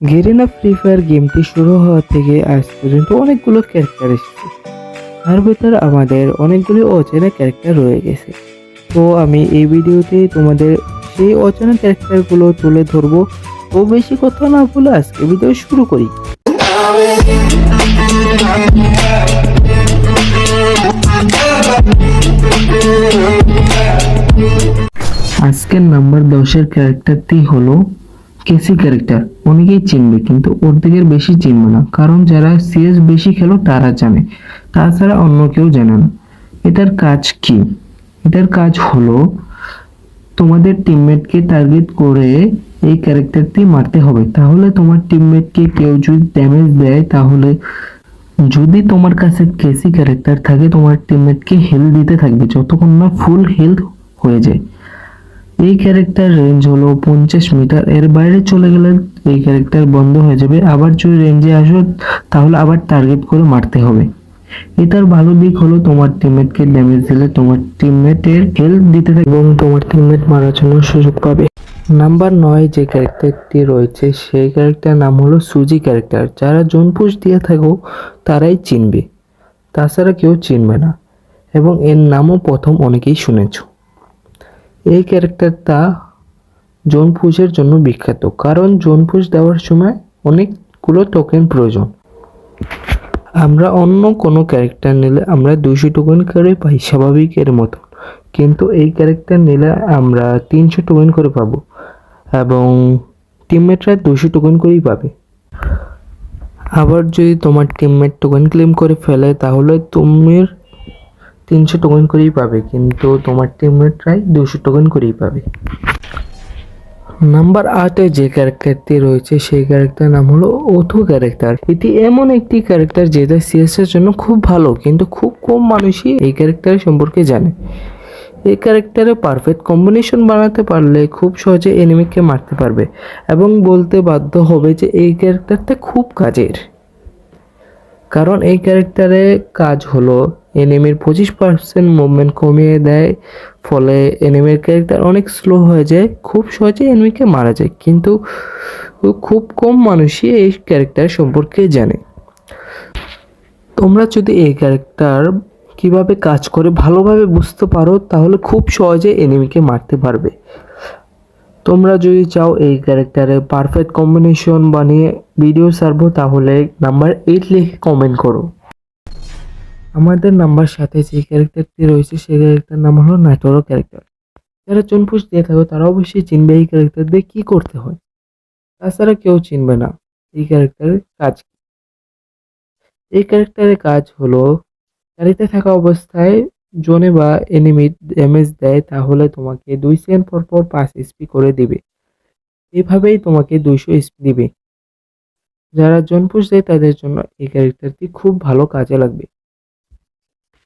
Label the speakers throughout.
Speaker 1: Garena free fire গেমটি শুরু হওয়া থেকে আজ পর্যন্ত অনেকগুলো ক্যারেক্টার এসেছে। তার ভিতর আমাদের অনেকগুলি অচেনা ক্যারেক্টার রয়ে গেছে। তো আমি এই ভিডিওতে তোমাদের সেই অচেনা ক্যারেক্টারগুলো তুলে ধরবো। তো বেশি কথা না বলে আজকে ভিডিও শুরু করি। আজকের নাম্বার দশের ক্যারেক্টারটি হলো কেসি ক্যারেক্টার অনেকেই চিনবে, কিন্তু ওর দিকের বেশি চিনবে না। কারণ যারা সিএস বেশি খেলো, তারা জানে। তাছাড়া অন্য কেউ জানে না। এটার কাজ কি? এটার কাজ হলো, তোমাদের টিমমেটকে টার্গেট করে এই ক্যারেক্টারটি মারতে হবে। তাহলে তোমার টিমমেটকে কেউ যদি ড্যামেজ দেয়, তাহলে যদি তোমার কাছে কেসি ক্যারেক্টার থাকে, তোমার টিমমেটকে হেলথ দিতে থাকবে, যতক্ষণ না ফুল হেলথ হয়ে যায়। এই ক্যারেক্টার রেঞ্জ হলো পঞ্চাশ মিটার এর বাইরে চলে গেলে এই ক্যারেক্টার বন্ধ হয়ে যাবে। আবার যদি রেঞ্জে আসো, তাহলে আবার টার্গেট করে মারতে হবে। এটার ভালো দিক হলো তোমার টিমমেটকে ড্যামেজ দিলে তোমার টিমমেটের হেল্প দিতে থাকবে এবং তোমার টিমমেট মারার জন্য সুযোগ পাবে। নাম্বার নয় যে ক্যারেক্টারটি রয়েছে, সেই ক্যারেক্টার নাম হলো সুজি ক্যারেক্টার যারা জোন পুশ দিয়ে থাকো, তারাই চিনবে। তাছাড়া কেউ চিনবে না। এবং এর নামও প্রথম অনেকেই শুনেছো। এই ক্যারেক্টারটা জোন পুজের জন্য বিখ্যাত। কারণ জোন পুজ দেওয়ার সময় অনেকগুলো টোকেন প্রয়োজন। আমরা অন্য কোনো ক্যারেক্টার নিলে আমরা দুইশো টোকেন করে পাই স্বাভাবিকের মতো। কিন্তু এই ক্যারেক্টার নিলে আমরা তিনশো টোকেন করে পাবো এবং টিমমেটরা দুশো টোকেন করেই পাবে। আবার যদি তোমার টিমমেট টোকেন ক্লেম করে ফেলে, তাহলে তুমি তিনশো টোকেন করেই পাবে, কিন্তু তোমার টিমমেটরাই দুশো টোকেন করেই পাবে। নাম্বার আটে যে ক্যারেক্টারটি রয়েছে, সেই ক্যারেক্টার নাম হলো ওথো ক্যারেক্টার এটি এমন একটি ক্যারেক্টার যেটা সিএস এর জন্য খুব ভালো, কিন্তু খুব কম মানুষই এই ক্যারেক্টার সম্পর্কে জানে। এই ক্যারেক্টারে পারফেক্ট কম্বিনেশন বানাতে পারলে খুব সহজে এনিমিকে মারতে পারবে, এবং বলতে বাধ্য হবে যে এই ক্যারেক্টারটা খুব কাজের। কারণ এই ক্যারেক্টারে কাজ হলো এনিমির পঁচিশ পার্সেন্ট মুভমেন্ট কমিয়ে দেয়, ফলে এনিমির ক্যারেক্টার অনেক স্লো হয়ে যায়, খুব সহজে এনিমিকে মারা যায়, কিন্তু খুব কম মানুষই এই ক্যারেক্টার সম্পর্কে জানে। তোমরা যদি এই ক্যারেক্টার কীভাবে কাজ করে ভালোভাবে বুঝতে পারো, তাহলে খুব সহজে এনিমিকে মারতে পারবে। তোমরা যদি চাও এই ক্যারেক্টারে পারফেক্ট কম্বিনেশন বানিয়ে ভিডিও সারবো তাহলে নাম্বার এইট লিখে কমেন্ট করো। আমাদের নাম্বার সাথে যে ক্যারেক্টারটি রয়েছে, সেই ক্যারেক্টার নাম হলো নাটোরো ক্যারেক্টার যারা চনপুষ দিয়ে থাকো, তারা অবশ্যই চিনবে এই ক্যারেক্টার দিয়ে কী করতে হয়। তাছাড়া কেউ চিনবে না এই ক্যারেক্টারের কাজ এই ক্যারেক্টারের কাজ হলো, গাড়িতে থাকা অবস্থায় জোনে বা এনিমি ড্যামেজ দেয়, তাহলে তোমাকে দুই সেকেন্ড পর পর পাঁচ এসপি করে দিবে। এভাবেই তোমাকে দুইশো এসপি দিবে। যারা জোন দেয়, তাদের জন্য এই ক্যারেক্টারটি খুব ভালো কাজে লাগবে।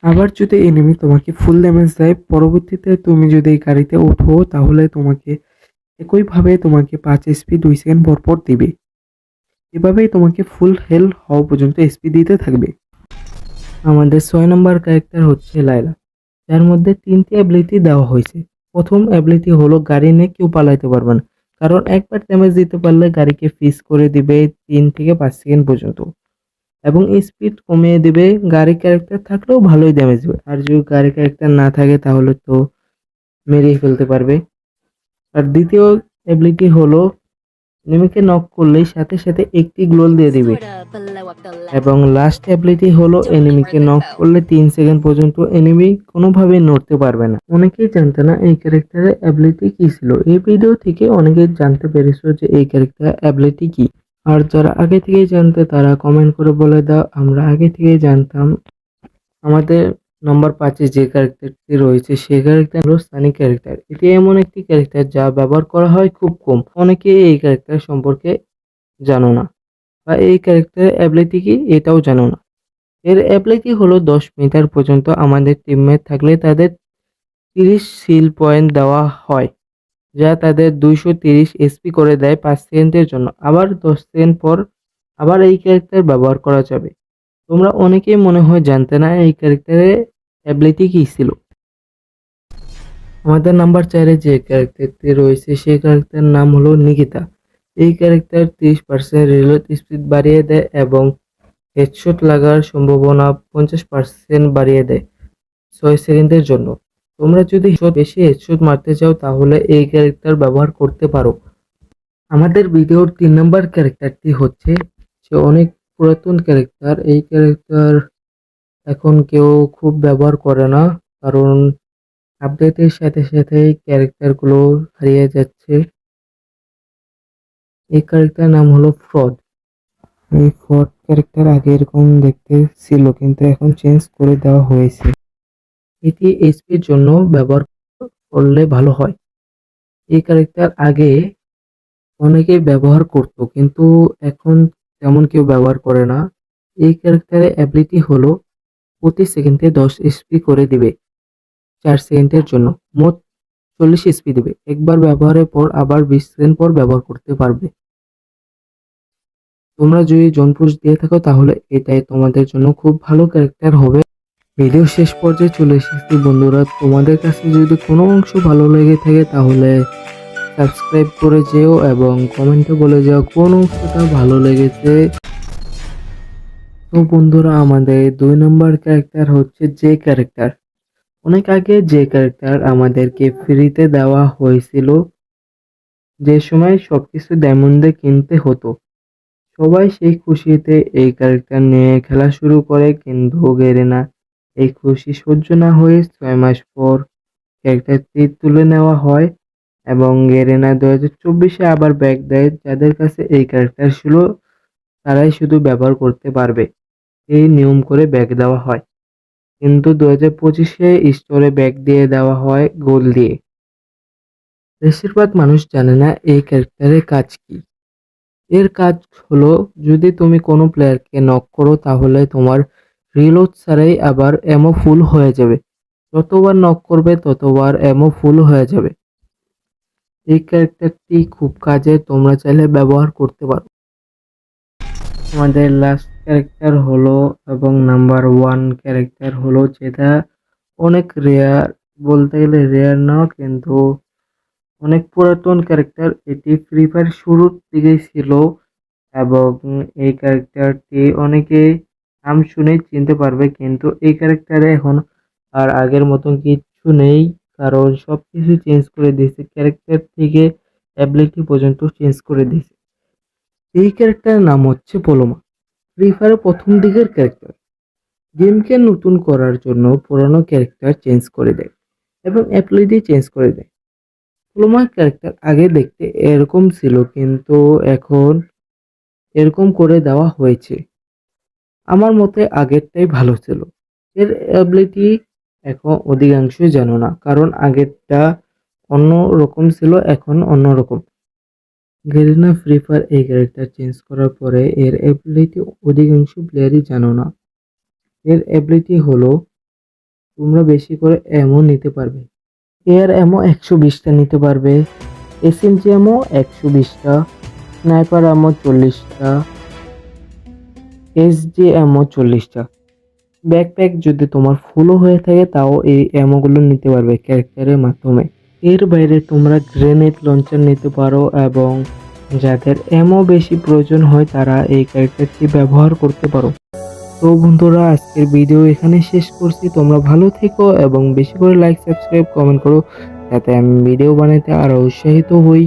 Speaker 1: আবার যদি এনিমি তোমাকে ফুল ড্যামেজ দেয়, পরবর্তীতে তুমি যদি এই গাড়িতে ওঠো, তাহলে তোমাকে একইভাবে তোমাকে পাঁচ এসপি দুই সেকেন্ড পর পর দিবে। এভাবেই তোমাকে ফুল হেল হওয়া পর্যন্ত এসপি দিতে থাকবে। আমাদের ছয় নম্বর ক্যারেক্টার হচ্ছে লাইলা যার মধ্যে তিনটি অ্যাবিলিটি দেওয়া হয়েছে। প্রথম অ্যাবিলিটি হলো গাড়ি নিয়ে কেউ পালাইতে পারবে না। কারণ একবার ড্যামেজ দিতে পারলে গাড়িকে ফিস করে দিবে তিন থেকে পাঁচ সেকেন্ড পর্যন্ত। এবং স্পিড কমিয়ে দেবে গাড়ি ক্যারেক্টার থাকলেও ভালোই ড্যামেজ দেবে। আর যদি গাড়ি ক্যারেক্টার না থাকে তাহলে তো মেরেই ফেলতে পারবে। আর দ্বিতীয় অ্যাবিলিটি হলো নেমিকে নক করলেই সাথে সাথে একটি গ্লোল দিয়ে দিবে। এবং লাস্ট অ্যাবিলিটি হলো এনিমিকে নক করলে তিন সেকেন্ড পর্যন্ত এনিমি কোনোভাবে নড়তে পারবে না। অনেকেই জানতে না এই ক্যারেক্টারের অ্যাবিলিটি কি ছিল। এই ভিডিও থেকে অনেকে জানতে পেরেছ যে এই ক্যারেক্টার অ্যাবিলিটি কি। আর যারা আগে থেকেই জানতে, তারা কমেন্ট করে বলে দাও, আমরা আগে থেকেই জানতাম। আমাদের নম্বর পাঁচে যে ক্যারেক্টারটি রয়েছে, সেই ক্যারেক্টার হলো সানি ক্যারেক্টার এটি এমন একটি ক্যারেক্টার যা ব্যবহার করা হয় খুব কম। অনেকেই এই ক্যারেক্টার সম্পর্কে জানো না, বা এই ক্যারেক্টারের অ্যাবিলিটি কি এটাও জানো না। এর অ্যাবিলিটি হলো দশ মিটার পর্যন্ত আমাদের টিমমেট থাকলে তাদের তিরিশ সিল পয়েন্ট দেওয়া হয়। যা তাদের দুইশো তিরিশ এসপি করে দেয় পাঁচ সেকেন্ডের জন্য। আবার দশ সেকেন্ড পর আবার এই ক্যারেক্টার ব্যবহার করা যাবে। তোমরা অনেকেই মনে হয় জানতে না এই ক্যারেক্টারের অ্যাবিলিটি কী ছিল। আমাদের নাম্বার চারে যে ক্যারেক্টারটি রয়েছে, সেই ক্যারেক্টারের নাম হলো নিকিতা। এই ক্যারেক্টার তিরিশ পার্সেন্ট রিলোড স্পিড বাড়িয়ে দেয় এবং হেডশট লাগার সম্ভাবনা পঞ্চাশ পার্সেন্ট বাড়িয়ে দেয় ছয় সেকেন্ডের জন্য। তোমরা যদি বেশি হেডশট মারতে চাও, তাহলে এই ক্যারেক্টার ব্যবহার করতে পারো। আমাদের ভিডিওর তিন নম্বর ক্যারেক্টারটি হচ্ছে, সে অনেক পুরাতন ক্যারেক্টার এই ক্যারেক্টার এখন কেউ খুব ব্যবহার করে না, কারণ আপডেটের সাথে সাথে ক্যারেক্টারগুলো হারিয়ে যাচ্ছে। এই ক্যারেক্টার নাম হলো ফ্রড এই ফ্রড ক্যারেক্টার আগে এরকম দেখতে ছিল, কিন্তু এখন চেঞ্জ করে দেওয়া হয়েছে। এটি এইচপির জন্য ব্যবহার করলে ভালো হয়। এই ক্যারেক্টার আগে অনেকেই ব্যবহার করত, কিন্তু এখন তেমন কেউ ব্যবহার করে না। এই ক্যারেক্টারের অ্যাবিলিটি হলো প্রতি সেকেন্ডে দশ এসপি করে দিবে চার সেকেন্ডের জন্য। মোট চল্লিশ এসপি দেবে। একবার ব্যবহারের পর আবার বিশ সেকেন্ড পর ব্যবহার করতে পারবে। তোমরা যদি জনপুষ দিয়ে থাকো, তাহলে এটাই তোমাদের জন্য খুব ভালো ক্যারেক্টার হবে। ভিডিও শেষ পর্যায়ে চলে এসেছি। বন্ধুরা, তোমাদের কাছে যদি কোনো অংশ ভালো লেগে থাকে, তাহলে সাবস্ক্রাইব করে যেও এবং কমেন্টে বলে যাও কোন অংশটা ভালো লেগেছে। তো বন্ধুরা, আমাদের দুই নম্বর ক্যারেক্টার হচ্ছে যে ক্যারেক্টার অনেক আগে যে ক্যারেক্টার আমাদেরকে ফ্রিতে দেওয়া হয়েছিল, যে সময় সবকিছু ডায়মন্ডে কিনতে হতো। সবাই সেই খুশিতে এই ক্যারেক্টার নিয়ে খেলা শুরু করে, কিন্তু গেরেনা এই খুশি সহ্য না হয়ে ছয় মাস পর ক্যারেক্টারটি তুলে নেওয়া হয় এবং গেরেনা দু হাজার চব্বিশে আবার ব্যাগ দেয়, যাদের কাছে এই ক্যারেক্টার ছিল, তারাই শুধু ব্যবহার করতে পারবে। এই নিয়ম করে ব্যাগ দেওয়া হয়। কিন্তু দু হাজার পঁচিশে স্টোরে ব্যাগ দিয়ে দেওয়া হয় গোল দিয়ে। বেশিরভাগ মানুষ জানে না এই ক্যারেক্টারের কাজ কি। এর কাজ হলো, যদি তুমি কোনো প্লেয়ারকে নক করো, তাহলে তোমার রিলোড ছাড়াই আবার এমও ফুল হয়ে যাবে। যতবার নক করবে ততবার এমও ফুল হয়ে যাবে। এই ক্যারেক্টারটি খুব কাজে তোমরা চাইলে ব্যবহার করতে পারো। আমাদের লাস্ট ক্যারেক্টার হলো এবং নাম্বার ওয়ান ক্যারেক্টার হলো যেটা অনেক রেয়ার বলতে গেলে রেয়ার না, কিন্তু অনেক পুরাতন ক্যারেক্টার এটি ফ্রি ফায়ার শুরুর দিকেই ছিল এবং এই ক্যারেক্টারটি অনেকে নাম শুনেই চিনতে পারবে, কিন্তু এই ক্যারেক্টারে এখন আর আগের মতন কিচ্ছু নেই, কারণ সব কিছু চেঞ্জ করে দিয়েছে ক্যারেক্টার থেকে অ্যাবিলিটি পর্যন্ত চেঞ্জ করে দিয়েছে। এই ক্যারেক্টারের নাম হচ্ছে পোলোমা। ফ্রি ফায়ারের প্রথম দিকের ক্যারেক্টার গেমকে নতুন করার জন্য পুরানো ক্যারেক্টার চেঞ্জ করে দেয় এবং অ্যাবিলিটি চেঞ্জ করে দেয়। পোলোমার ক্যারেক্টার আগে দেখতে এরকম ছিল, কিন্তু এখন এরকম করে দেওয়া হয়েছে। আমার মতে আগেরটাই ভালো ছিল। এর অ্যাবিলিটি এখন অধিকাংশই জানো না, কারণ আগেরটা অন্য রকম ছিল, এখন অন্য রকম গেরিনা ফ্রি ফায়ার এই ক্যারেক্টার চেঞ্জ করার পরে এর অ্যাবিলিটি অধিকাংশ প্লেয়ারই জানো না। এর অ্যাবিলিটি হলো তোমরা বেশি করে এমও নিতে পারবে। এয়ার এমও একশো বিশটা নিতে পারবে এসএমজি এমও একশো বিশটা স্নাইপার এমও চল্লিশটা এসজি এমও চল্লিশটা। ব্যাকপ্যাক যদি তোমার ফুলও হয়ে থাকে, তাও এই এমোগুলো নিতে পারবে ক্যারেক্টারের মাধ্যমে। এর বাইরে তোমরা গ্রেনেড লঞ্চার নিতে পারো এবং যাদের এমও বেশি প্রয়োজন হয়, তারা এই ক্যারেক্টারটি ব্যবহার করতে পারো। তো বন্ধুরা, আজকের ভিডিও এখানে শেষ করছি। তোমরা ভালো থেকো এবং বেশি করে লাইক সাবস্ক্রাইব কমেন্ট করো, যাতে আমি ভিডিও বানাতে আরও উৎসাহিত হই।